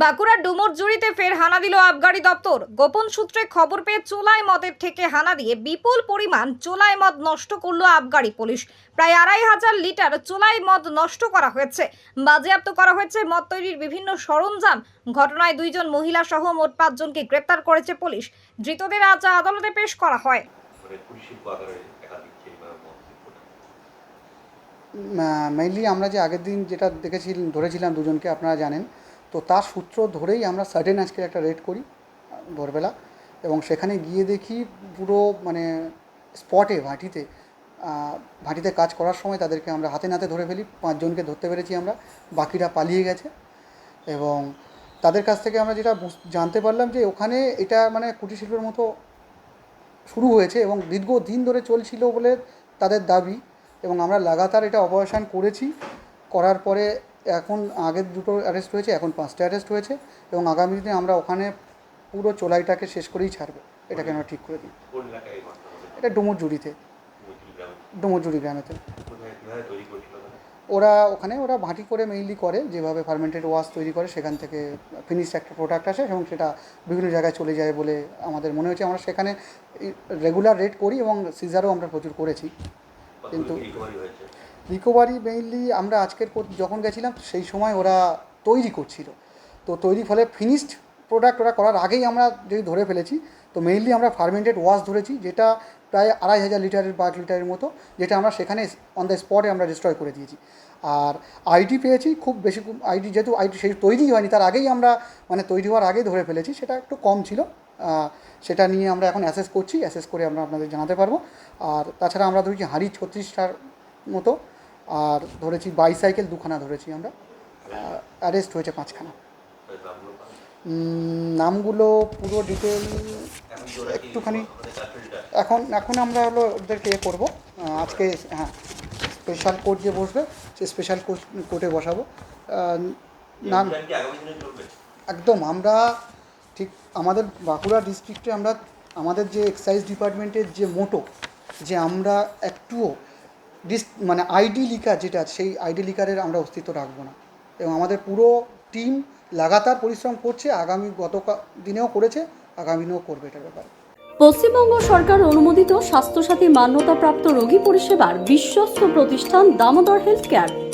বাঁকুড়ার ডুমুর জুড়িতে ফের হানা দিল আবগারি দপ্তর। গোপন সূত্রে খবর পেয়ে চোলাই মদের থেকে হানা দিয়ে বিপুল পরিমাণ চোলাই মদ নষ্ট করল আবগারি পুলিশ। প্রায় আড়াই হাজার লিটার চোলাই মদ নষ্ট করা হয়েছে। বাজেয়াপ্ত করা হয়েছে মদ তৈরির বিভিন্ন সরঞ্জাম। ঘটনায় দুইজন মহিলা সহ মোট পাঁচজনকে গ্রেপ্তার করেছে পুলিশ। ধৃতদের আজ আদালতে পেশ করা হয়। মানে মেইনলি আমরা যে আগের দিন যেটা দেখেছিলাম ধরেছিলাম দুজনকে আপনারা জানেন। তো তার সূত্র ধরেই আমরা সাডেন আজকে একটা রেড করি, ভোরবেলা, এবং সেখানে গিয়ে দেখি পুরো মানে স্পটে ভাটিতে ভাটিতে কাজ করার সময় তাদেরকে আমরা হাতে নাতে ধরে ফেলি, পাঁচজনকে ধরতে পেরেছি আমরা, বাকিরা পালিয়ে গেছে, এবং তাদের কাছ থেকে আমরা যেটা জানতে পারলাম যে ওখানে এটা মানে কুটির শিল্পের মতো শুরু হয়েছে এবং দীর্ঘদিন ধরে চলছিল বলে তাদের দাবি, এবং আমরা লাগাতার এটা অপারেশন করেছি, করার পরে এখন আগের দুটো অ্যারেস্ট হয়েছে এখন পাঁচটা অ্যারেস্ট হয়েছে এবং আগামী দিনে আমরা ওখানে পুরো চোলাইটাকে শেষ করেই ছাড়বো। এটাকে আমরা ঠিক করে দিই। এটা ডুমুরজুড়িতে ডুমুরজুড়ি গ্রামেতে? ওরা? ওখানে ওরা ভাঁটি করে মেইনলি করে যেভাবে ফার্মেন্টেড ওয়াশ তৈরি করে সেখান থেকে ফিনিশ একটা প্রোডাক্ট আসে এবং সেটা বিভিন্ন জায়গায় চলে যায় বলে আমাদের মনে হচ্ছে আমরা সেখানে রেগুলার রেট করি এবং সিজারও আমরা প্রচুর করেছি। কিন্তু- রিকভারি মেইনলি আমরা আজকের যখন গেছিলাম সেই সময় ওরা তৈরি করছিল। তো তৈরি ফলে ফিনিশড প্রোডাক্ট ওরা করার আগেই আমরা যদি ধরে ফেলেছি তো মেইনলি আমরা ফার্মেন্টেড ওয়াশ ধরেছি যেটা প্রায় আড়াই হাজার লিটারের বা লিটারের মতো যেটা আমরা সেখানে অন দ্য স্পটে আমরা ডিস্ট্রয় করে দিয়েছি। আর আইডি পেয়েছি খুব বেশি আইডি যেহেতু আইডি সেই তৈরি হয়নি তার আগেই আমরা মানে তৈরি হওয়ার আগেই ধরে ফেলেছি সেটা একটু কম ছিল। সেটা নিয়ে আমরা এখন অ্যাসেস করছি অ্যাসেস করে আমরা আপনাদের জানাতে পারব। আর তাছাড়া আমরা ধরেছি হাঁড়ি ছত্রিশটার মতো আর ধরেছি বাইসাইকেল দুখানা ধরেছি আমরা। অ্যারেস্ট হয়েছে পাঁচখানা। নামগুলো পুরো ডিটেল একটুখানি এখন এখন আমরা হলো ওদেরকে এ করব। আজকে হ্যাঁ স্পেশাল কোর্ট যে বসবে সে স্পেশাল কোর্ট কোর্টে বসাবো। নাম একদম আমরা ঠিক আমাদের বাঁকুড়া ডিস্ট্রিক্টে আমরা, আমাদের যে এক্সাইজ ডিপার্টমেন্টের যে মোটো যে আমরা একটুও ডিস মানে আইডি লিকার যেটা সেই আইডি লিকারের আমরা অস্তিত্ব রাখব না। এবং আমাদের পুরো টিম লাগাতার পরিশ্রম করছে, আগামী গত দিনেও করেছে, আগামী দিনেও করবে এটার ব্যাপারে। পশ্চিমবঙ্গ সরকার অনুমোদিত স্বাস্থ্যসাথী মান্যতাপ্রাপ্ত রোগী পরিষেবার বিশ্বস্ত প্রতিষ্ঠান দামোদর হেলথ কেয়ার।